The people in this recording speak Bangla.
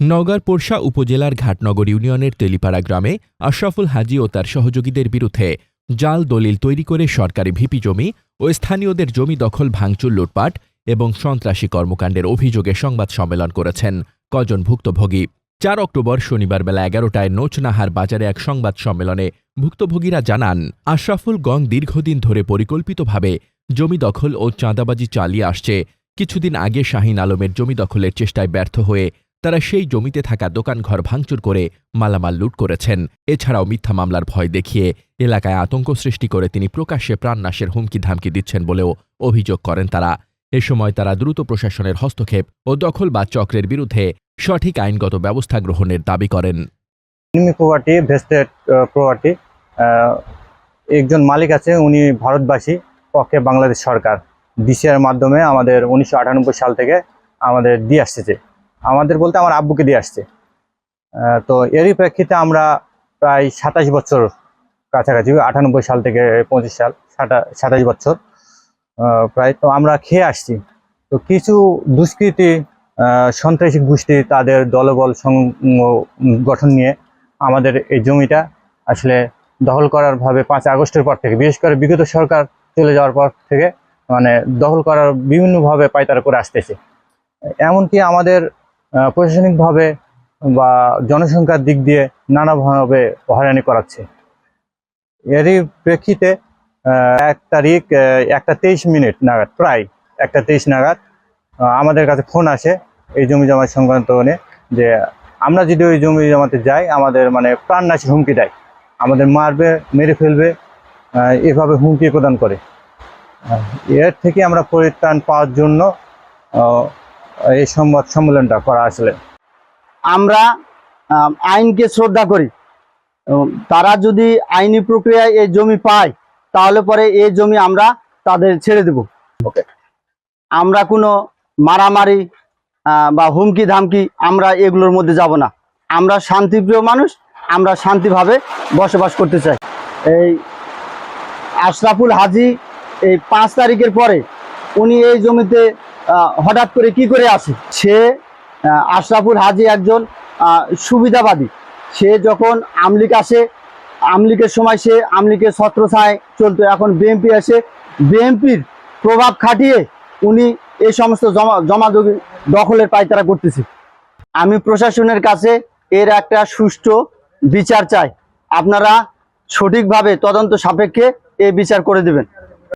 নওগাঁর পোরশা উপজেলার ঘাটনগর ইউনিয়নের তেলিপাড়া গ্রামে আশরাফুল হাজি ও তার সহযোগীদের বিরুদ্ধে জাল দলিল তৈরি করে সরকারি ভিপি জমি ও স্থানীয়দের জমি দখল, ভাঙচুর, লুটপাট এবং সন্ত্রাসী কর্মকাণ্ডের অভিযোগে সংবাদ সম্মেলন করেছেন কজন ভুক্তভোগী। চার অক্টোবর শনিবার বেলা এগারোটায় নোচনাহার বাজারে এক সংবাদ সম্মেলনে ভুক্তভোগীরা জানান, আশরাফুল গং দীর্ঘদিন ধরে পরিকল্পিতভাবে জমি দখল ও চাঁদাবাজি চালিয়ে আসছে। কিছুদিন আগে শাহিন আলমের জমি দখলের চেষ্টায় ব্যর্থ হয়ে তারা সেই জমিতে থাকা দোকানঘর ভাঙচুর করে মালামাল লুট করেছেন। এছাড়াও মিথ্যা মামলার ভয় দেখিয়ে এলাকায় আতঙ্ক সৃষ্টি করে তিনি প্রকাশ্যে প্রাণনাশের হুমকি ধামকি দিচ্ছেন বলেও অভিযোগ করেন তারা। এ সময় তারা দ্রুত প্রশাসনের হস্তক্ষেপ ও দখল বা চক্রের বিরুদ্ধে সঠিক আইনগত ব্যবস্থা গ্রহণের দাবি করেন। একজন মালিক আছে, উনি ভারতবাসী, পক্ষে বাংলাদেশ সরকার। ডিসিআর মাধ্যমে আমাদের উনিশশো আটানব্বই সাল থেকে আমাদের দিয়ে আসতেছে আমাদের বলতে আমার আব্বুকে দিয়ে আসছে। তো এরই প্রেক্ষিতে আমরা প্রায় সাতাশ বছর কাছাকাছি, আটানব্বই সাল থেকে পঁচিশ সাল সাতা সাতাশ বছর প্রায়। তো আমরা খেয়ে আসছি। তো কিছু দুষ্কৃতী সন্ত্রাসী গোষ্ঠী তাদের দলবল গঠন নিয়ে আমাদের এই জমিটা আসলে দখল করার ভাবে পাঁচ আগস্টের পর থেকে, বিশেষ করে বিগত সরকার চলে যাওয়ার পর থেকে মানে দখল করার বিভিন্নভাবে পায়তারা করে আসতেছে। এমনকি আমাদের প্রশাসনিকভাবে বা জনসংখ্যার দিক দিয়ে নানাভাবে হয়রানি করাচ্ছে। এরই প্রেক্ষিতে এক তারিখ একটা তেইশ মিনিট নাগাদ, প্রায় একটা তেইশ নাগাদ আমাদের কাছে ফোন আসে এই জমি জমা সংক্রান্ত নিয়ে যে আমরা যদি ওই জমি জমাতে যাই, আমাদের মানে প্রাণনাশী হুমকি দেয়। আমাদের মারবে, মেরে ফেলবে এভাবে হুমকি প্রদান করে। এর থেকে আমরা পরিত্রাণ পাওয়ার জন্য এই সংবাদ সম্মেলনটা করা আসলে। আমরা আইনকে শ্রদ্ধা করি। তারা যদি আইনি প্রক্রিয়ায় এই জমি পায় তাহলে পরে এই জমি আমরা তাদের ছেড়ে দেব। আমরা কোনো মারামারি বা হুমকি ধামকি আমরা এগুলোর মধ্যে যাব না। আমরা শান্তিপ্রিয় মানুষ আমরা শান্তিভাবে বসবাস করতে চাই। এই আশরাফুল হাজি এই পাঁচ তারিখের পরে উনি এই জমিতে হঠাৎ করে কি করে আসে? সে আশরাফুল হাজি একজন সুবিধাবাদী। সে যখন আমলিক আসে, আমলিকের সময় সে আমলিকের ছত্রছায় চলতো, এখন বিএনপি আসে। বিএমপির প্রভাব খাটিয়ে উনি এই সমস্ত জমা জমা জমি- দখলের পায়তারা করতেছে। আমি প্রশাসনের কাছে এর একটা সুষ্ঠু বিচার চাই। আপনারা সঠিকভাবে তদন্ত সাপেক্ষে এই বিচার করে দেবেন।